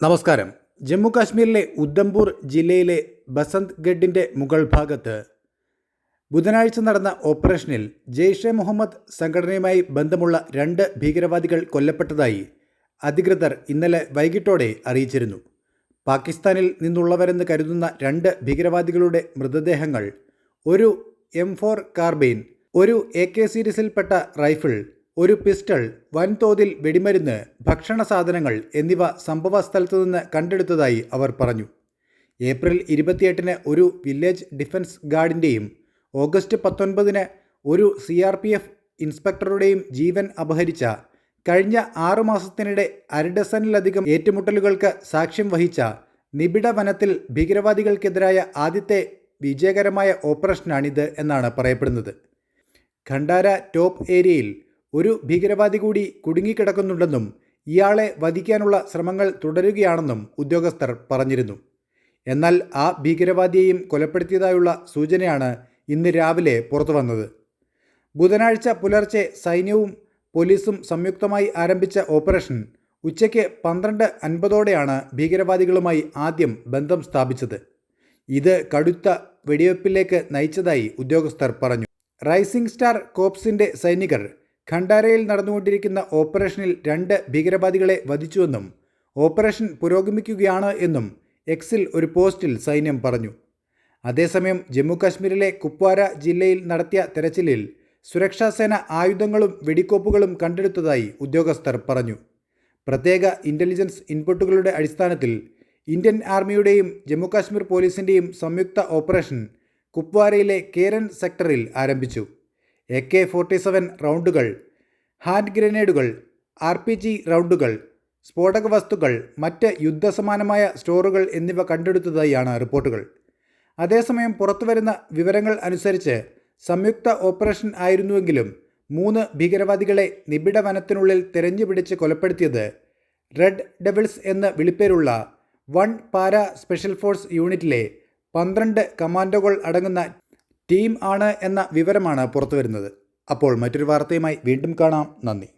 നമസ്കാരം. ജമ്മു കാശ്മീരിലെ ഉദ്ധംപൂർ ജില്ലയിലെ ബസന്ത് ഗഡിന്റെ മുകൾ ഭാഗത്ത് ബുധനാഴ്ച നടന്ന ഓപ്പറേഷനിൽ ജെയ്ഷെ മുഹമ്മദ് സംഘടനയുമായി ബന്ധമുള്ള രണ്ട് ഭീകരവാദികൾ കൊല്ലപ്പെട്ടതായി അധികൃതർ ഇന്നലെ വൈകിട്ടോടെ അറിയിച്ചിരുന്നു. പാകിസ്ഥാനിൽ നിന്നുള്ളവരെന്ന് കരുതുന്ന രണ്ട് ഭീകരവാദികളുടെ മൃതദേഹങ്ങൾ ഒരു എം ഫോർ കാർബൈൻ ഒരു എ കെ സീരീസിൽപ്പെട്ട റൈഫിൾ ഒരു പിസ്റ്റൾ വൻതോതിൽ വെടിമരുന്ന് ഭക്ഷണ സാധനങ്ങൾ എന്നിവ സംഭവ സ്ഥലത്തു നിന്ന് കണ്ടെടുത്തതായി അവർ പറഞ്ഞു. ഏപ്രിൽ ഇരുപത്തിയെട്ടിന് ഒരു വില്ലേജ് ഡിഫൻസ് ഗാർഡിന്റെയും ഓഗസ്റ്റ് പത്തൊൻപതിന് ഒരു സി ആർ പി എഫ് ഇൻസ്പെക്ടറുടെയും ജീവൻ അപഹരിച്ച കഴിഞ്ഞ ആറു മാസത്തിനിടെ അരഡസനിലധികം ഏറ്റുമുട്ടലുകൾക്ക് സാക്ഷ്യം വഹിച്ച നിബിഡ വനത്തിൽ ഭീകരവാദികൾക്കെതിരായ ആദ്യത്തെ വിജയകരമായ ഓപ്പറേഷനാണിത് എന്നാണ് പറയപ്പെടുന്നത്. ഖണ്ഡാര ടോപ്പ് ഏരിയയിൽ ഒരു ഭീകരവാദി കൂടി കുടുങ്ങിക്കിടക്കുന്നുണ്ടെന്നും ഇയാളെ വധിക്കാനുള്ള ശ്രമങ്ങൾ തുടരുകയാണെന്നും ഉദ്യോഗസ്ഥർ പറഞ്ഞിരുന്നു. എന്നാൽ ആ ഭീകരവാദിയെയും കൊലപ്പെടുത്തിയതായുള്ള സൂചനയാണ് ഇന്ന് രാവിലെ പുറത്തുവന്നത് ബുധനാഴ്ച പുലർച്ചെ സൈന്യവും പോലീസും സംയുക്തമായി ആരംഭിച്ച ഓപ്പറേഷൻ ഉച്ചയ്ക്ക് പന്ത്രണ്ട് അൻപതോടെയാണ് ഭീകരവാദികളുമായി ആദ്യം ബന്ധം സ്ഥാപിച്ചത്. ഇത് കടുത്ത വെടിവെപ്പിലേക്ക് നയിച്ചതായി ഉദ്യോഗസ്ഥർ പറഞ്ഞു. റൈസിംഗ് സ്റ്റാർ കോപ്സിന്റെ സൈനികർ ഖണ്ഡാരയിൽ നടന്നുകൊണ്ടിരിക്കുന്ന ഓപ്പറേഷനിൽ രണ്ട് ഭീകരവാദികളെ വധിച്ചുവെന്നും ഓപ്പറേഷൻ പുരോഗമിക്കുകയാണ് എന്നും എക്സിൽ ഒരു പോസ്റ്റിൽ സൈന്യം പറഞ്ഞു. അതേസമയം ജമ്മു കാശ്മീരിലെ കുപ്വാര ജില്ലയിൽ നടത്തിയ തെരച്ചിലിൽ സുരക്ഷാസേന ആയുധങ്ങളും വെടിക്കോപ്പുകളും കണ്ടെടുത്തതായി ഉദ്യോഗസ്ഥർ പറഞ്ഞു. പ്രത്യേക ഇന്റലിജൻസ് ഇൻപുട്ടുകളുടെ അടിസ്ഥാനത്തിൽ ഇന്ത്യൻ ആർമിയുടെയും ജമ്മു കാശ്മീർ പോലീസിന്റെയും സംയുക്ത ഓപ്പറേഷൻ കുപ്വാരയിലെ കേരൻ സെക്ടറിൽ ആരംഭിച്ചു. എ കെ ഫോർട്ടി സെവൻ റൗണ്ടുകൾ ഹാൻഡ് ഗ്രനേഡുകൾ ആർ പി ജി റൗണ്ടുകൾ സ്ഫോടക വസ്തുക്കൾ മറ്റ് യുദ്ധസമാനമായ സ്റ്റോറുകൾ എന്നിവ കണ്ടെടുത്തതായാണ് റിപ്പോർട്ടുകൾ. അതേസമയം പുറത്തുവരുന്ന വിവരങ്ങൾ അനുസരിച്ച് സംയുക്ത ഓപ്പറേഷൻ ആയിരുന്നുവെങ്കിലും മൂന്ന് ഭീകരവാദികളെ നിബിഡ വനത്തിനുള്ളിൽ തെരഞ്ഞുപിടിച്ച് കൊലപ്പെടുത്തിയത് റെഡ് ഡെവിൾസ് എന്ന് വിളിപ്പേരുള്ള വൺ പാര സ്പെഷ്യൽ ഫോഴ്സ് യൂണിറ്റിലെ പന്ത്രണ്ട് കമാൻഡോകൾ അടങ്ങുന്ന ടീം ആണ് എന്ന വിവരമാണ് പുറത്തുവരുന്നത്. അപ്പോൾ മറ്റൊരു വാർത്തയുമായി വീണ്ടും കാണാം. നന്ദി.